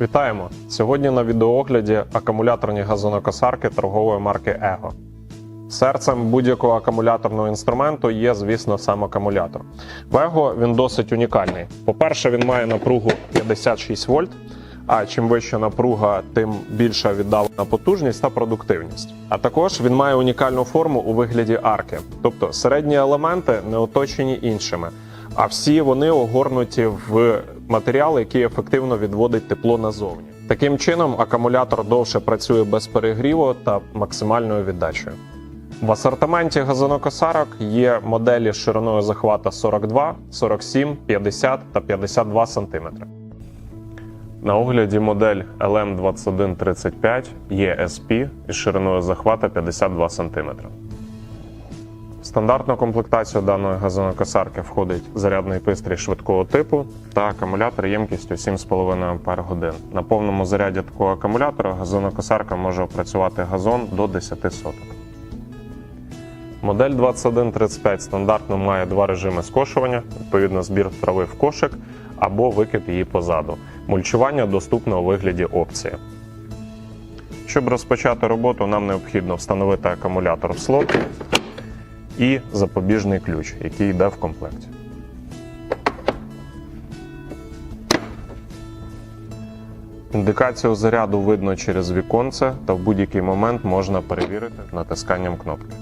Вітаємо! Сьогодні на відеоогляді акумуляторні газонокосарки торгової марки Ego. Серцем будь-якого акумуляторного інструменту є, звісно, сам акумулятор. В Ego він досить унікальний. По-перше, він має напругу 56 вольт. А чим вища напруга, тим більша віддалена потужність та продуктивність. А також він має унікальну форму у вигляді арки, тобто середні елементи не оточені іншими, а всі вони огорнуті в матеріал, який ефективно відводить тепло назовні. Таким чином, акумулятор довше працює без перегріву та максимальною віддачею. В асортименті газонокосарок є моделі з шириною захвата 42, 47, 50 та 52 см. На огляді модель LM2135 ESP із шириною захвата 52 см. Стандартну комплектацію даної газонокосарки входить зарядний пристрій швидкого типу та акумулятор ємкістю 7,5 Ах. На повному заряді такого акумулятора газонокосарка може опрацювати газон до 10 соток. Модель 2135 стандартно має два режими скошування, відповідно збір трави в кошик або викид її позаду. Мульчування доступно у вигляді опції. Щоб розпочати роботу, нам необхідно встановити акумулятор в слот і запобіжний ключ, який йде в комплекті. Індикацію заряду видно через віконце та в будь-який момент можна перевірити натисканням кнопки.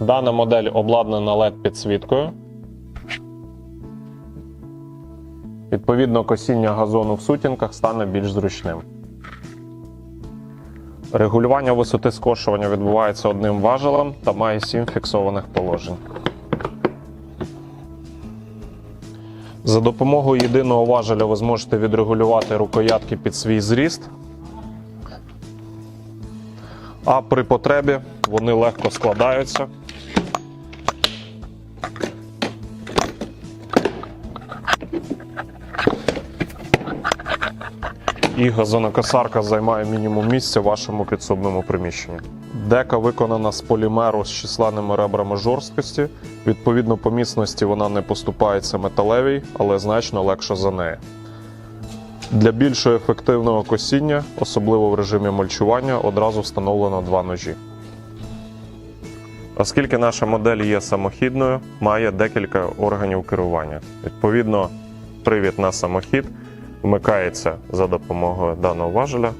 Дана модель обладнана led підсвіткою. Відповідно, косіння газону в сутінках стане більш зручним. Регулювання висоти скошування відбувається одним важелем та має 7 фіксованих положень. За допомогою єдиного важеля ви зможете відрегулювати рукоятки під свій зріст. А при потребі вони легко складаються. І газонокосарка займає мінімум місця в вашому підсобному приміщенні. Дека виконана з полімеру з численними ребрами жорсткості. Відповідно, по міцності вона не поступається металевій, але значно легша за неї. Для більшого ефективного косіння, особливо в режимі мульчування, одразу встановлено два ножі. Оскільки наша модель є самохідною, має декілька органів керування. Відповідно, привід на самохід вмикається за допомогою даного важеля.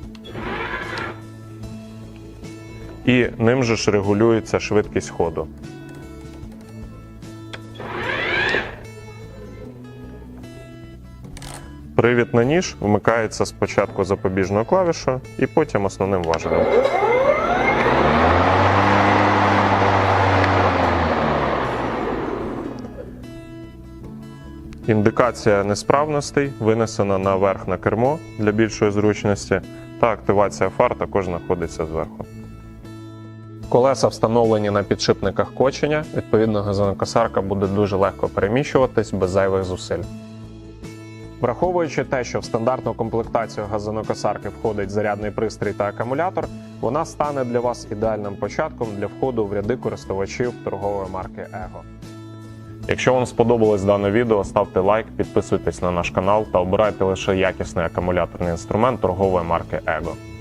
І ним же ж регулюється швидкість ходу. Привід на ніж вмикається спочатку запобіжною клавішою і потім основним важелем. Індикація несправностей винесена наверх на кермо для більшої зручності, та активація фар також знаходиться зверху. Колеса встановлені на підшипниках кочення, відповідно, газонокосарка буде дуже легко переміщуватись без зайвих зусиль. Враховуючи те, що в стандартну комплектацію газонокосарки входить зарядний пристрій та акумулятор, вона стане для вас ідеальним початком для входу в ряди користувачів торгової марки Ego. Якщо вам сподобалось дане відео, ставте лайк, підписуйтесь на наш канал та обирайте лише якісний акумуляторний інструмент торгової марки Ego.